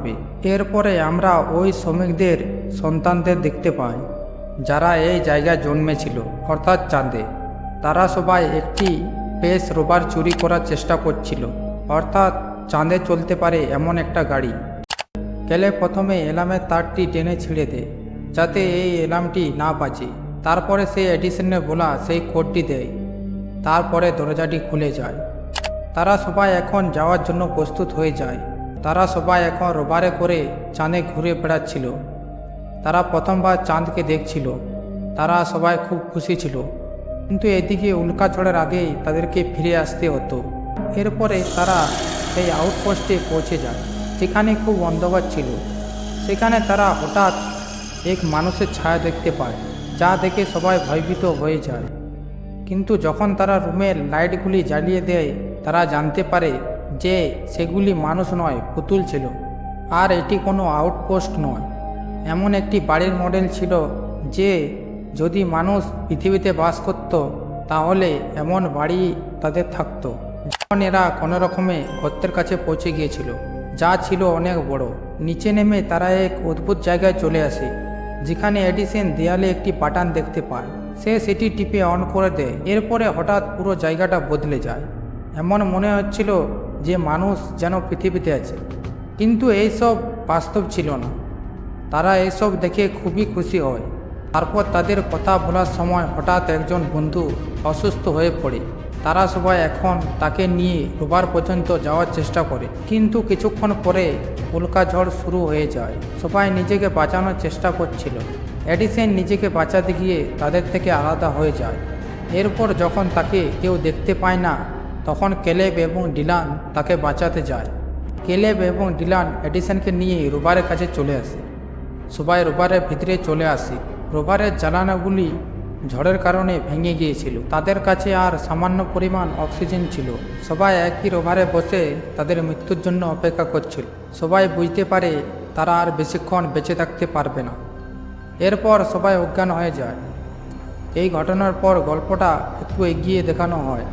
করবে এরপরে আমরা ওই শ্রমিকদের, সন্তানদের দেখতে পাই, যারা এই জায়গায় জন্মেছিল, অর্থাৎ চাঁদে। তারা সবাই একটি পেস রোবার চুরি করার চেষ্টা করছিল, অর্থাৎ চাঁদে চলতে পারে এমন একটা গাড়ি। কেলে প্রথমে এলামের তারটি টেনে ছিঁড়ে দেয় যাতে এই এলামটি না বাজে তারপরে সে এডিসনে বলা সেই কোডটি দেয়। তারপরে দরজাটি খুলে যায়। তারা সবাই এখন যাওয়ার জন্য প্রস্তুত হয়ে যায়। তারা সবাই এখন রোবারে করে চাঁদে ঘুরে বেড়াচ্ছিল। তারা প্রথমবার চাঁদকে দেখছিল। তারা সবাই খুব খুশি ছিল। কিন্তু এদিকে উল্কা ঝড়ের আগেই তাদেরকে ফিরে আসতে হতো। এরপরে তারা সেই আউটপোস্টে পৌঁছে যায় সেখানে খুব অন্ধকার ছিল। সেখানে তারা হঠাৎ এক মানুষের ছায়া দেখতে পায়, যা দেখে সবাই ভয়ভীত হয়ে যায়। কিন্তু যখন তারা রুমের লাইটগুলি জ্বালিয়ে দেয়, তারা জানতে পারে যে সেগুলি মানুষ নয়, পুতুল ছিল। আর এটি কোনো আউটপোস্ট নয়। এমন একটি বাড়ির মডেল ছিল যে যদি মানুষ পৃথিবীতে বাস করত, তাহলে এমন বাড়ি তাদের থাকতো। যখন এরা কোনো রকমে গর্তের কাছে পৌঁছে গিয়েছিল, যা ছিল অনেক বড়। নিচে নেমে তারা এক অদ্ভুত জায়গায় চলে আসে, যেখানে এডিসন দেয়ালে একটি বাটন দেখতে পায়। সে সেটি টিপে অন করে দেয়। এরপরে হঠাৎ পুরো জায়গাটা বদলে যায়। এমন মনে হচ্ছিল যে মানুষ যেন পৃথিবীতে আছে। কিন্তু এইসব বাস্তব ছিল না। তারা এইসব দেখে খুবই খুশি হয়। তারপর তাদের কথা বলার সময় হঠাৎ একজন বন্ধু অসুস্থ হয়ে পড়ে। তারা সবাই এখন তাকে নিয়ে রোবার পর্যন্ত যাওয়ার চেষ্টা করে। কিন্তু কিছুক্ষণ পরে উল্কা ঝড় শুরু হয়ে যায়। সবাই নিজেকে বাঁচানোর চেষ্টা করছিল। এডিসন নিজেকে বাঁচাতে গিয়ে তাদের থেকে আলাদা হয়ে যায়। এরপর যখন তাকে কেউ দেখতে পায় না তখন কেলেব এবং ডিলান তাকে বাঁচাতে যায়। কেলেব এবং ডিলান এডিসনকে নিয়ে রোবারের কাছে চলে আসে। সবাই রোবারের ভিতরে চলে আসে। রোবারের জ্বালানাগুলি ঝড়ের কারণে ভেঙে গিয়েছিল। তাদের কাছে আর সামান্য পরিমাণ অক্সিজেন ছিল। সবাই একই রোভারে বসে তাদের মৃত্যুর জন্য অপেক্ষা করছিল। সবাই বুঝতে পারে তারা আর বেশিক্ষণ বেঁচে থাকতে পারবে না। এরপর সবাই অজ্ঞান হয়ে যায়। এই ঘটনার পর গল্পটা একটু এগিয়ে দেখানো হয়।